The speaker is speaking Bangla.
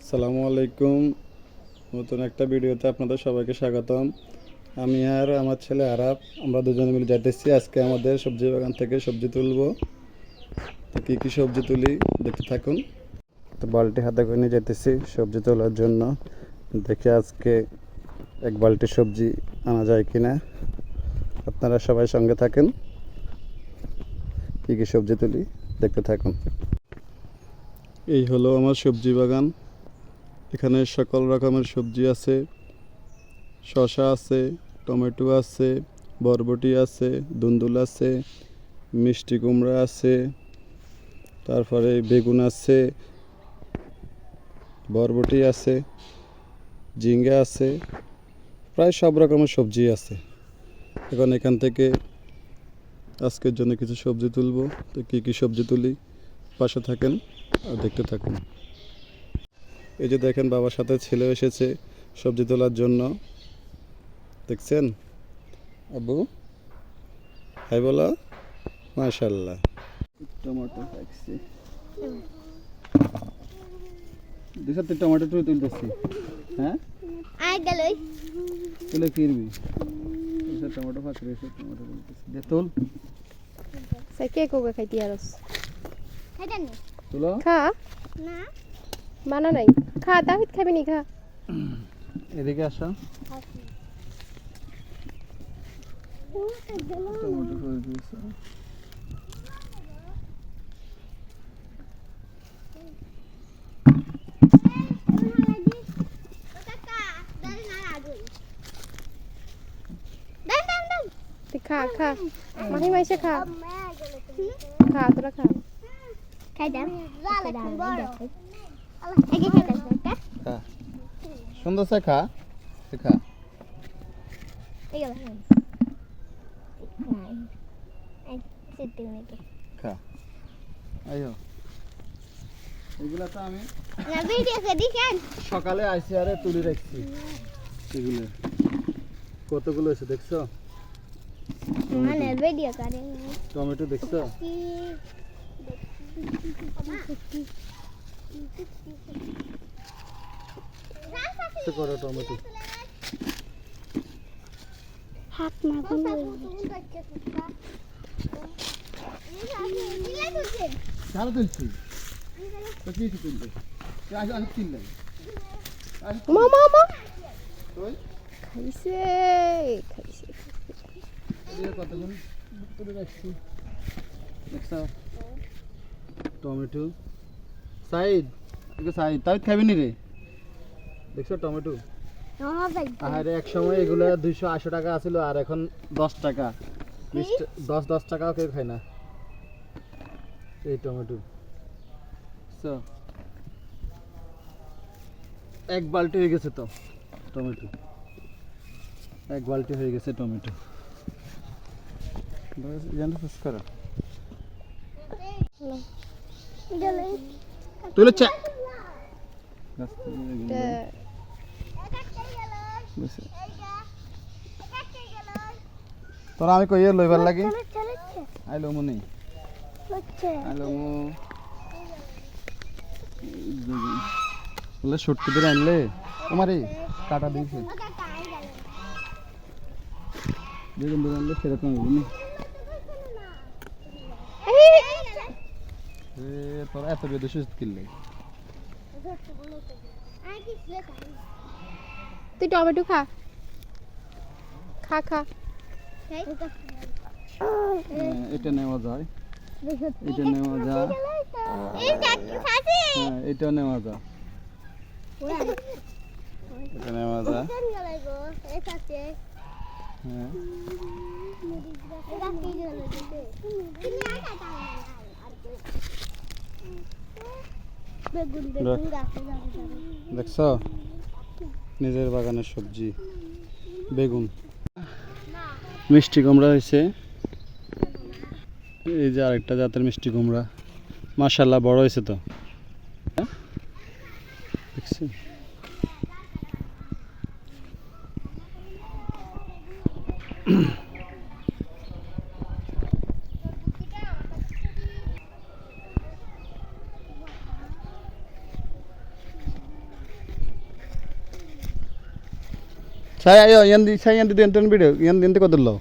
আসসালামু আলাইকুম। নতুন একটা ভিডিওতে আপনাদের সবাইকে স্বাগতম। আমি আর আমার ছেলে আরাব আমরা দুজনে মিলে যাইতেছি। আজকে আমাদের সবজি বাগান থেকে সবজি তুলবো। তো কী কী সবজি তুলি, দেখতে থাকুন। তো বালতি হাতে করে নিয়ে যেতেছি সবজি তোলার জন্য। দেখি আজকে এক বালতি সবজি আনা যায় কিনা। আপনারা সবাই সঙ্গে থাকেন। কী কী সবজি তুলি, দেখতে থাকুন। এই হলো আমার সবজি বাগান। এখানে সকল রকমের সবজি আছে। শসা আছে, টমেটো আছে, বরবটি আছে, দুন্দুল আছে, মিষ্টি কুমড়া আছে, তারপরে বেগুন আছে, বরবটি আছে, ঝিঙ্গা আছে, প্রায় সব রকমের সবজি আছে। এখন এখান থেকে আজকের জন্য কিছু সবজি তুলবো। তো কী কী সবজি তুলি? পাশে থাকেন আর দেখতে থাকুন। এই যে দেখেন বাবার সাথে ছেলে এসেছে সবজি তোলার জন্য। দেখছেন? আব্বু? হাই বলো। মাশাল্লাহ টমেটো রাখছি সাথে টমেটো টু তুলতেছি। হ্যাঁ? আয় গেলই তুলে কিনবি টমেটো ফাঁক রয়েছে টমেটো তুলতেছি। দে তোল। Sai que কোকা খাইতি আরস খাইটা নি তুলো। খা। না। মানা নাই। খা তাহিদ খাবি নি খা। এদিকে আসো। খা খা। মাহি মাইসে খা। খা তোরা খা। খাই দাম সুন্দর সে খা তুই খা। খা আইও তো আমি সকালে আইসি আরে তুলে রাখছি। এগুলো। কতগুলো আছে দেখছ? টমেটো। দেখছ? সে করো টমেটো হাত তুলছি আজ মা মা মা খাইছে খাইছে কতক্ষণ রাখছি দেখছ টমেটো এগুলো সাইড তাই খাবি নি রে দেখছ টমেটো আরে এক সময় এগুলো দুইশো আশি টাকা আছিল আর এখন দশ টাকা দশ দশ টাকাও কেউ খায় না এই টমেটো So, এক বালতি হয়ে গেছে তো টমেটো এক বালতি হয়ে গেছে টমেটো জানো শেষ করো তুলে চা তোরা আমি কইয়ে লইবার লাগি আইলো মনে আইলো মো বলে সত্যি করে আনলে তোমার এই কাটা দিয়েছে যেরকম করে আনলে সেরকম হবে নি তোরা এত বেদে সুস্থ কিনলে তুই টমেটো খা খা খা এটা নেওয়া যায় এটা নেওয়া যায় হ্যাঁ এটা নেওয়া যায় এটা নেওয়া যায় হ্যাঁ বেগুন বেগুন বেগুন গাছে দেখছ? নিজের বাগানের সবজি। বেগুন। মিষ্টি কুমড়া হয়েছে। এই যে আরেকটা জাতের মিষ্টি কুমড়া। মাশাল্লাহ বড় হয়েছে তো? দেখছি। సాయి అయ్యో ఎంత సాయి ఎంత ఎంత ఎంత ఎంత కుదరలో